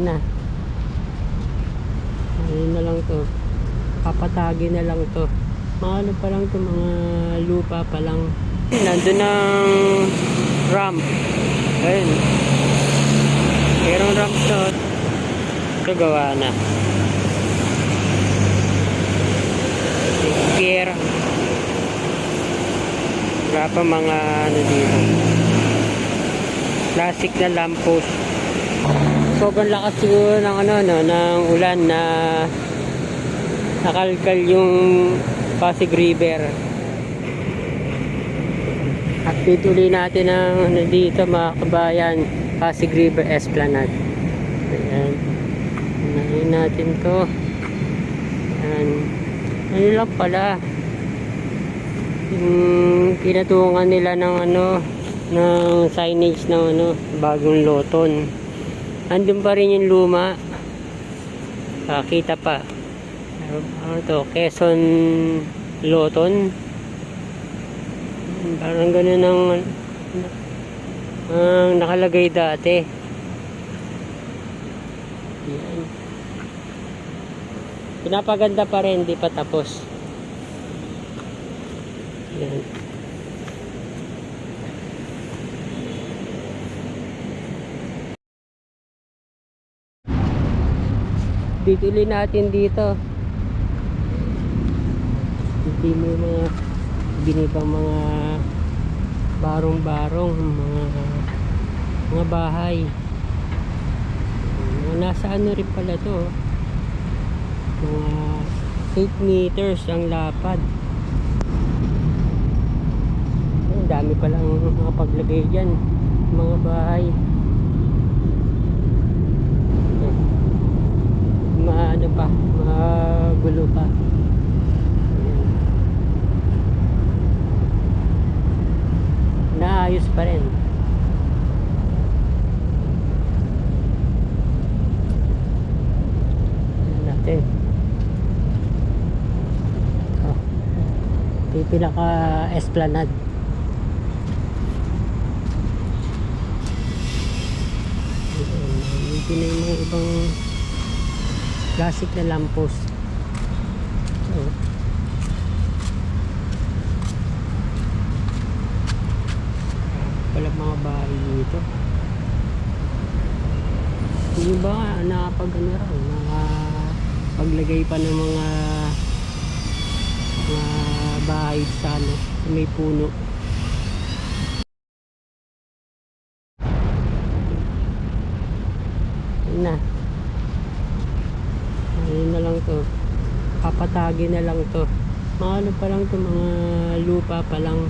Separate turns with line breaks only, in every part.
Na. Ano na lang to. Papatagi na lang to. Mga ano pa lang to, mga lupa pa lang. Nandun ang ramp. Ayun. Merong ramp to. Ito gawa na. Pier. Wala pa mga ano dito. Plastic na lamppost. Sobrang lakas siguro ng ano no, ng ulan na nakalkal yung Pasig River. Update uli natin ang ano dito mga kabayan, Pasig River Esplanade. Ayan. Unahin natin to. Ayan. Ano lang pala. Yung pinatungan nila ng ano, ng signage ng ano, bagong loton. Andun pa rin yung luma. Ah, kita pa. Ano to? Quezon Loton. Parang ganun ang ang nakalagay dati. Yan. Pinapaganda pa rin, di pa tapos. Yan. Bibili natin dito. Hindi mo mga binibang mga barong-barong, mga mga bahay. Nasa ano rin pala to. oh. Mga 8 meters ang lapad. Ang dami palang mga paglagay dyan. Mga bahay. Maano pa, magulo pa. Ayan. Naayos pa rin. Ayan natin. Oh. Yung pinaka esplanade. Ayan, yung mga ibang classic na lamppost. Oh. pala mga bahay dito. Iba nga nakapag ano raw nakapaglagay pa ng mga mga bahay sa ano may puno. Na ano na lang to. Papatagi na lang to. Mga ano pa lang to mga lupa pa lang.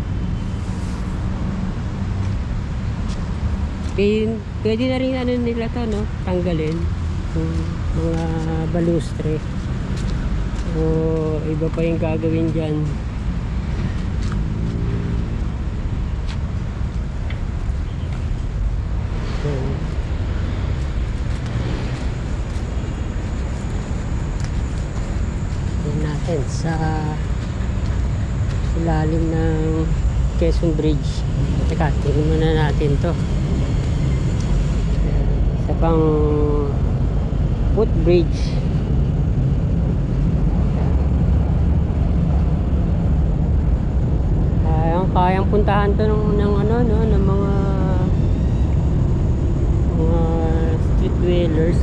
Pwede, pwede na rin ano nila to no? Tanggalin. Yung mga balustre. O iba pa yung gagawin dyan Ayan. Tingnan natin sa ilalim ng Quezon Bridge. Teka, tingnan muna natin to. Isa pang footbridge. Kayang, kayang puntahan to ng, ng ano, no, ng mga mga street dwellers.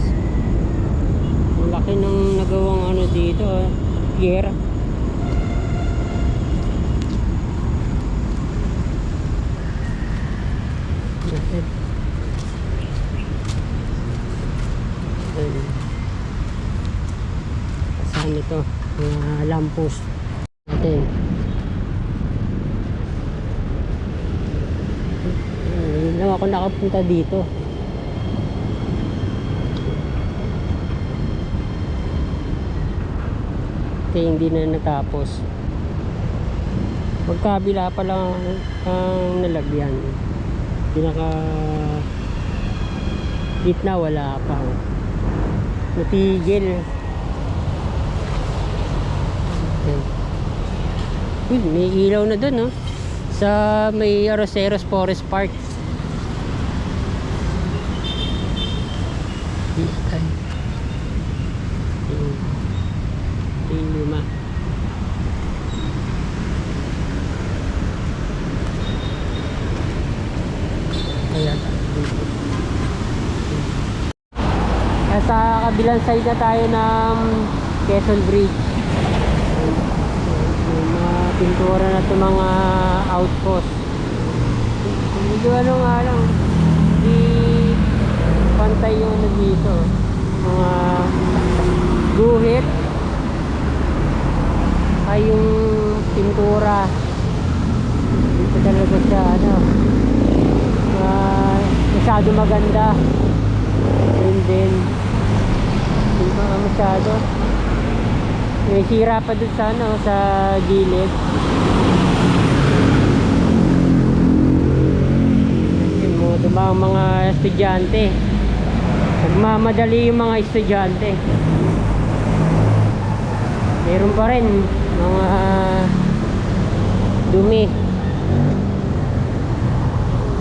Ang laki ng nagawang ano dito, ah, pier. Ayan. Ayan. Kasama ito, mga lamppost natin. Hindi lang ako nakapunta dito. Kaya hindi na natapos. Magkabila pa lang ang nalagyan. Pinaka gitna wala pa. oh. Natigil. Okay. Uy, may ilaw na dun, no? Sa may Aroseros Forest Park. Ay. Yung, yung luma. Kaya sa kabilang side na tayo ng Quezon Bridge. Mga pintura na ito mga outpost. Medyo ano nga lang, hindi pantay yung ano dito. Mga guhit. Ay yung pintura. Dito talaga siya ano. Uh, masyado maganda. Yun din. Hindi pa masyado. May sira pa dun sa ano, sa gilid. Yun mo, dumang mga estudyante. Nagmamadali yung mga estudyante. Meron pa rin mga dumi.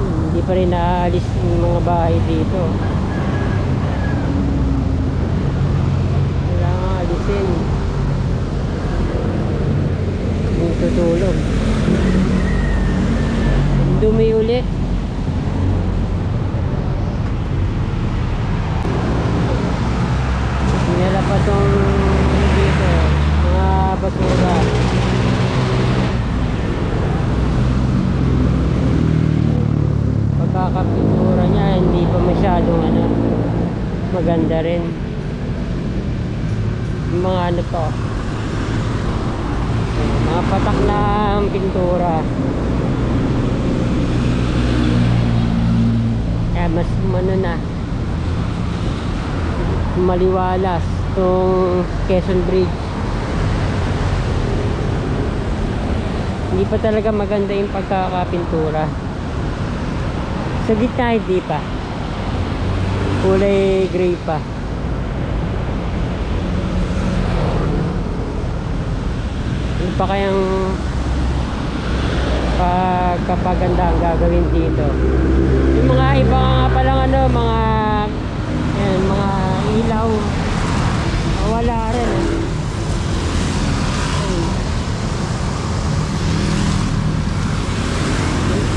Hindi pa rin naaalis yung mga bahay dito. Kailangan alisin. Yung tutulog. Dumi uli. Dinala pa tong dito, mga basura. Pagkakapintura niya, hindi pa masyadong ano, maganda rin. Yung mga ano to, eh, mga patak na pintura. Kaya mas ano na, maliwalas tong Quezon Bridge. Hindi pa talaga maganda yung pagkakapintura. Sa gitna hindi pa. Kulay gray pa. Ano pa kayang pagkapaganda ang gagawin dito? Yung mga iba nga palang ano, mga yan, mga ilaw. Wala rin. Eh.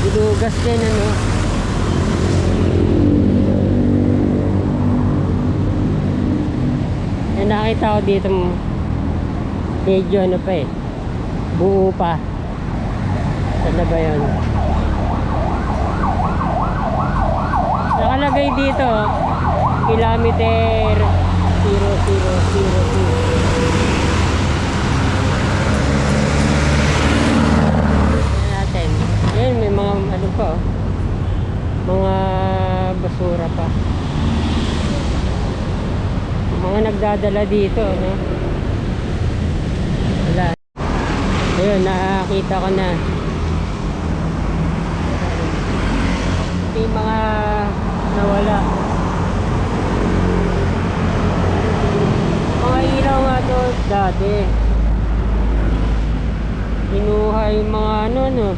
Dilugas din ano. Eh, nakita ko dito m- medyo ano pa eh. Buo pa. Na ba yun? Nakalagay dito, kilometer 0002. Tingnan natin. Ayun, may mga ano pa oh. Mga basura pa. Mga nagdadala dito, no? Wala. Ayun, nakakita ko na. May mga nawala. Mga ilaw nga to dati. Kinuha yung mga ano no.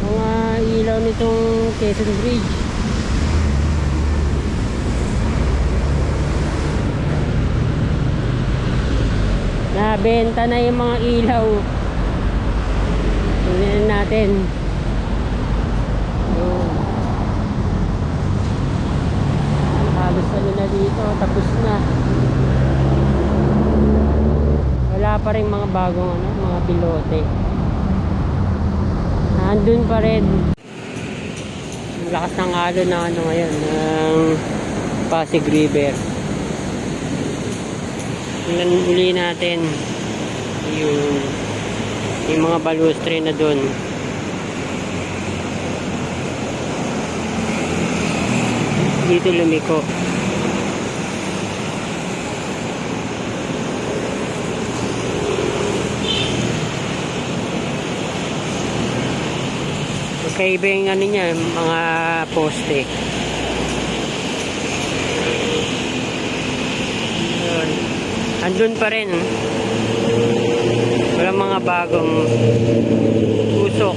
Mga ilaw nitong Quezon Bridge. Nabenta na yung mga ilaw. Tingnan natin. Halos ano na dito, tapos na. Wala pa rin mga bagong ano, mga pilote. Nandun pa rin. Lakas ng alon na ano ngayon, ng Pasig River. Tingnan uli natin yung yung mga balustre na doon. Dito lumiko. Magkaiba yung ano niya, mga poste. Andun pa rin. Walang mga bagong usok.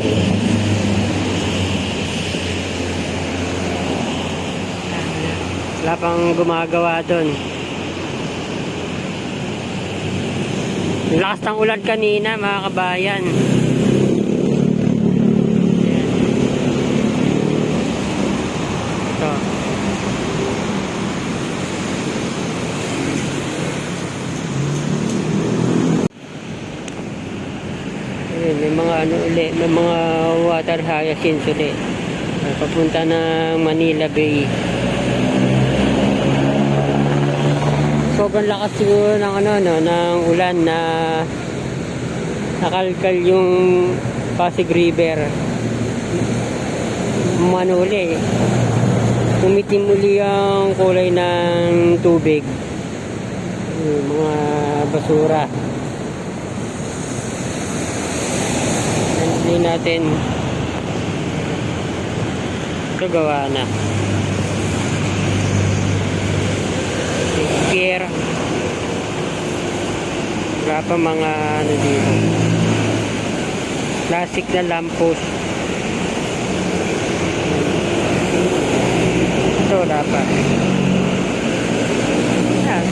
Wala pang gumagawa doon. Lakas ng ulan kanina mga kabayan. Ito. Ayun, may mga may mga water hyacinth uli. Ah, Papunta ng Manila Bay. Sobrang lakas siguro ng ano no, ng ulan na nakalkal yung Pasig River. Manuli. Tumitim uli ang kulay ng tubig. Yung mga basura. Natin ito gawa na. Pier. Wala pa mga ano dito. Classic na lamppost. Ito wala pa. Yan.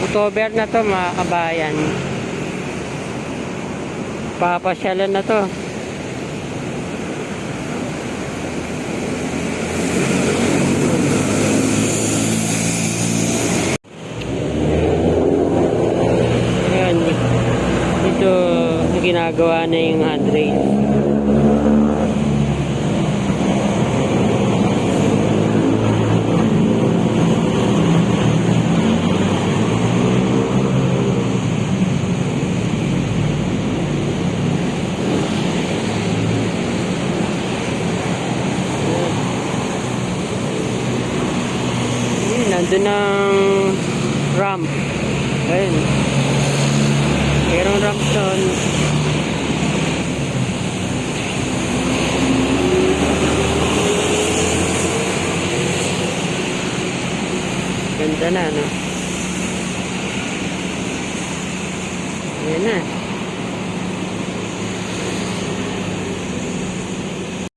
October na to mga kabayan. Papasyalan na to. Ayan. Dito ginagawa na yung handrail. Ayun, nandun ang ramp. Ayun. Merong ramp doon. Ganda na, no? Ayan na.